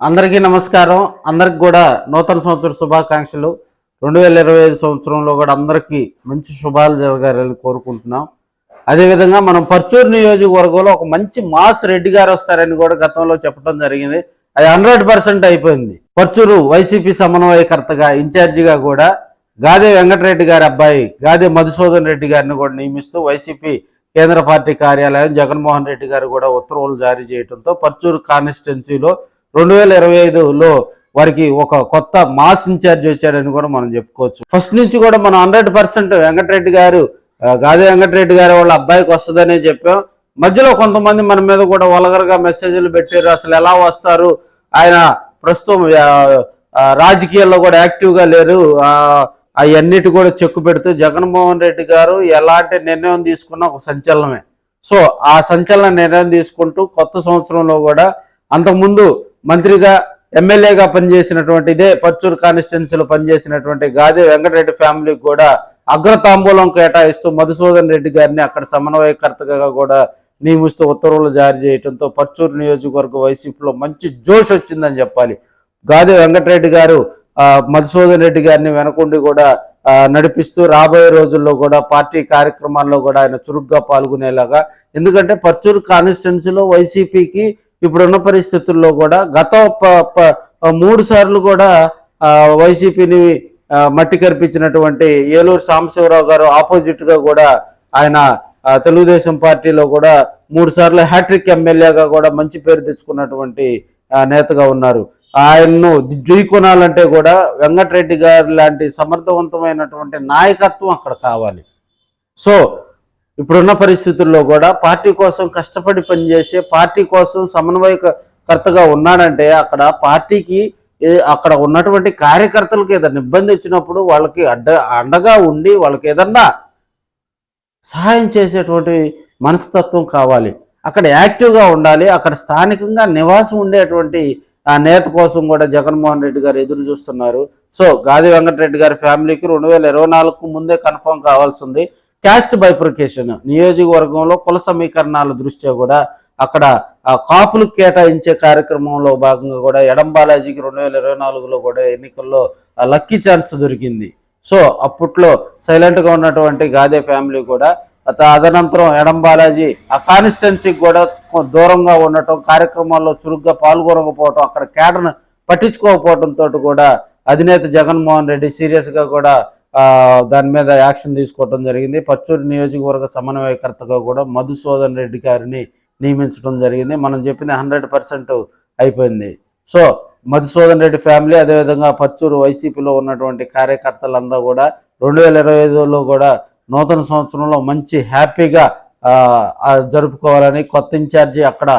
అందరికీ నమస్కారం. అందరికి కూడా నూతన సంవత్సర శుభాకాంక్షలు. రెండు వేల ఇరవై ఐదు సంవత్సరంలో కూడా అందరికీ మంచి శుభాలు జరగాలని కోరుకుంటున్నాం. అదేవిధంగా మనం పర్చూరు నియోజకవర్గంలో ఒక మంచి మాస్ రెడ్డి గారు వస్తారని కూడా గతంలో చెప్పడం జరిగింది. అది హండ్రెడ్ పర్సెంట్ అయిపోయింది. పర్చూరు వైసీపీ సమన్వయకర్తగా ఇన్ఛార్జిగా కూడా గాదే వెంకటరెడ్డి గారి అబ్బాయి గాదే మధుసూదన్ రెడ్డి గారిని కూడా నియమిస్తూ వైసీపీ కేంద్ర పార్టీ కార్యాలయం జగన్మోహన్ రెడ్డి గారు కూడా ఉత్తర్వులు జారీ చేయడంతో పర్చూరు కాన్స్టిట్యున్సీలో రెండు వేల ఇరవై ఐదులో వారికి ఒక కొత్త మాస్ ఇన్ఛార్జ్ వచ్చాడని కూడా మనం చెప్పుకోవచ్చు. ఫస్ట్ నుంచి కూడా మనం హండ్రెడ్ పర్సెంట్ వెంకటరెడ్డి గారు గాదే వెంకటరెడ్డి గారు వాళ్ళ అబ్బాయికి వస్తుందనే చెప్పాం. మధ్యలో కొంతమంది మన మీద కూడా వలగరగా మెసేజ్లు పెట్టారు అసలు ఎలా వస్తారు? ఆయన ప్రస్తుతం రాజకీయాల్లో కూడా యాక్టివ్గా లేరు. అవన్నిటి కూడా చెక్కు పెడుతూ జగన్మోహన్ రెడ్డి గారు ఎలాంటి నిర్ణయం తీసుకున్న ఒక సంచలనమే. సో ఆ సంచలన నిర్ణయం తీసుకుంటూ కొత్త సంవత్సరంలో కూడా అంతకుముందు మంత్రిగా ఎమ్మెల్యేగా పనిచేసినటువంటి ఇదే పచ్చూరు కాన్స్టిట్యున్సీలో పనిచేసినటువంటి గాదే వెంకటరెడ్డి ఫ్యామిలీకి కూడా అగ్రతాంబూలం కేటాయిస్తూ మధుసూదన్ రెడ్డి గారిని అక్కడ సమన్వయకర్తగా కూడా నియమిస్తూ ఉత్తర్వులు జారీ చేయడంతో పచ్చూరు నియోజకవర్గ వైసీపీలో మంచి జోష్ వచ్చిందని చెప్పాలి. గాదే వెంకటరెడ్డి గారు మధుసూదన్ రెడ్డి గారిని వెనకుండి కూడా నడిపిస్తూ రాబోయే రోజుల్లో కూడా పార్టీ కార్యక్రమాల్లో కూడా ఆయన చురుగ్గా పాల్గొనేలాగా ఎందుకంటే పర్చూరు కాన్స్టిట్యున్సీలో వైసీపీకి ఇప్పుడున్న పరిస్థితుల్లో కూడా గత మూడు సార్లు కూడా వైసీపీని మట్టి కరిపించినటువంటి ఏలూరు సాంబశివరావు గారు ఆపోజిట్గా కూడా ఆయన తెలుగుదేశం పార్టీలో కూడా మూడు సార్లు హ్యాట్రిక్ ఎమ్మెల్యేగా కూడా మంచి పేరు తెచ్చుకున్నటువంటి నేతగా ఉన్నారు. ఆయన్ను ఢీకొనాలంటే కూడా వెంకటరెడ్డి గారు లాంటి సమర్థవంతమైనటువంటి నాయకత్వం అక్కడ కావాలి. సో ఇప్పుడున్న పరిస్థితుల్లో కూడా పార్టీ కోసం కష్టపడి పనిచేసే పార్టీ కోసం సమన్వయకర్తగా ఉన్నాడంటే అక్కడ పార్టీకి అక్కడ ఉన్నటువంటి కార్యకర్తలకు ఏదైనా ఇబ్బంది వచ్చినప్పుడు వాళ్ళకి అడ్డ అండగా ఉండి వాళ్ళకి ఏదన్నా సహాయం చేసేటువంటి మనస్తత్వం కావాలి. అక్కడ యాక్టివ్గా ఉండాలి. అక్కడ స్థానికంగా నివాసం ఉండేటువంటి ఆ నేత కోసం కూడా జగన్మోహన్ రెడ్డి గారు ఎదురు చూస్తున్నారు. సో గాది వెంకటరెడ్డి గారి ఫ్యామిలీకి రెండు వేల ఇరవై నాలుగుకు ముందే కన్ఫర్మ్ కావాల్సింది క్యాస్ట్ బైఫర్కేషన్. నియోజకవర్గంలో కుల సమీకరణాల దృష్ట్యా కూడా అక్కడ కాపులు కేటాయించే కార్యక్రమంలో భాగంగా కూడా ఎడం బాలాజీకి రెండు వేల ఇరవై నాలుగులో కూడా ఎన్నికల్లో లక్కీ ఛాన్స్ దొరికింది. సో అప్పట్లో సైలెంట్గా ఉన్నటువంటి గాదే ఫ్యామిలీ కూడా తదనంతరం అదనంతరం ఎడం బాలాజీ ఆ కాన్స్టిట్యున్సీకి కూడా దూరంగా ఉండటం కార్యక్రమాల్లో చురుగ్గా పాల్గొనకపోవటం అక్కడ కేటర్ను పట్టించుకోకపోవడంతో కూడా అధినేత జగన్మోహన్ రెడ్డి సీరియస్గా కూడా దాని మీద యాక్షన్ తీసుకోవడం జరిగింది. పచ్చూరు నియోజకవర్గ సమన్వయకర్తగా కూడా మధుసూదన్ రెడ్డి గారిని నియమించడం జరిగింది. మనం చెప్పింది హండ్రెడ్ పర్సెంట్ అయిపోయింది. సో మధుసూదన్ రెడ్డి ఫ్యామిలీ అదేవిధంగా పచ్చూరు వైసీపీలో ఉన్నటువంటి కార్యకర్తలంతా కూడా రెండు వేల ఇరవై ఐదులో కూడా నూతన సంవత్సరంలో మంచి హ్యాపీగా జరుపుకోవాలని కొత్త ఇన్ఛార్జి అక్కడ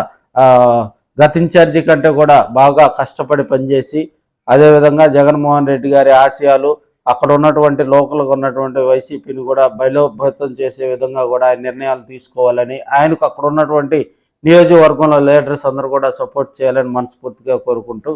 గత ఇన్ఛార్జి కంటే కూడా బాగా కష్టపడి పనిచేసి అదేవిధంగా జగన్మోహన్ రెడ్డి గారి ఆశయాలు అక్కడ ఉన్నటువంటి లోకల్గా ఉన్నటువంటి వైసీపీని కూడా బలోపేతం చేసే విధంగా కూడా ఆయన నిర్ణయాలు తీసుకోవాలని ఆయనకు అక్కడ ఉన్నటువంటి నియోజకవర్గంలో లీడర్స్ అందరూ కూడా సపోర్ట్ చేయాలని మనస్ఫూర్తిగా కోరుకుంటూ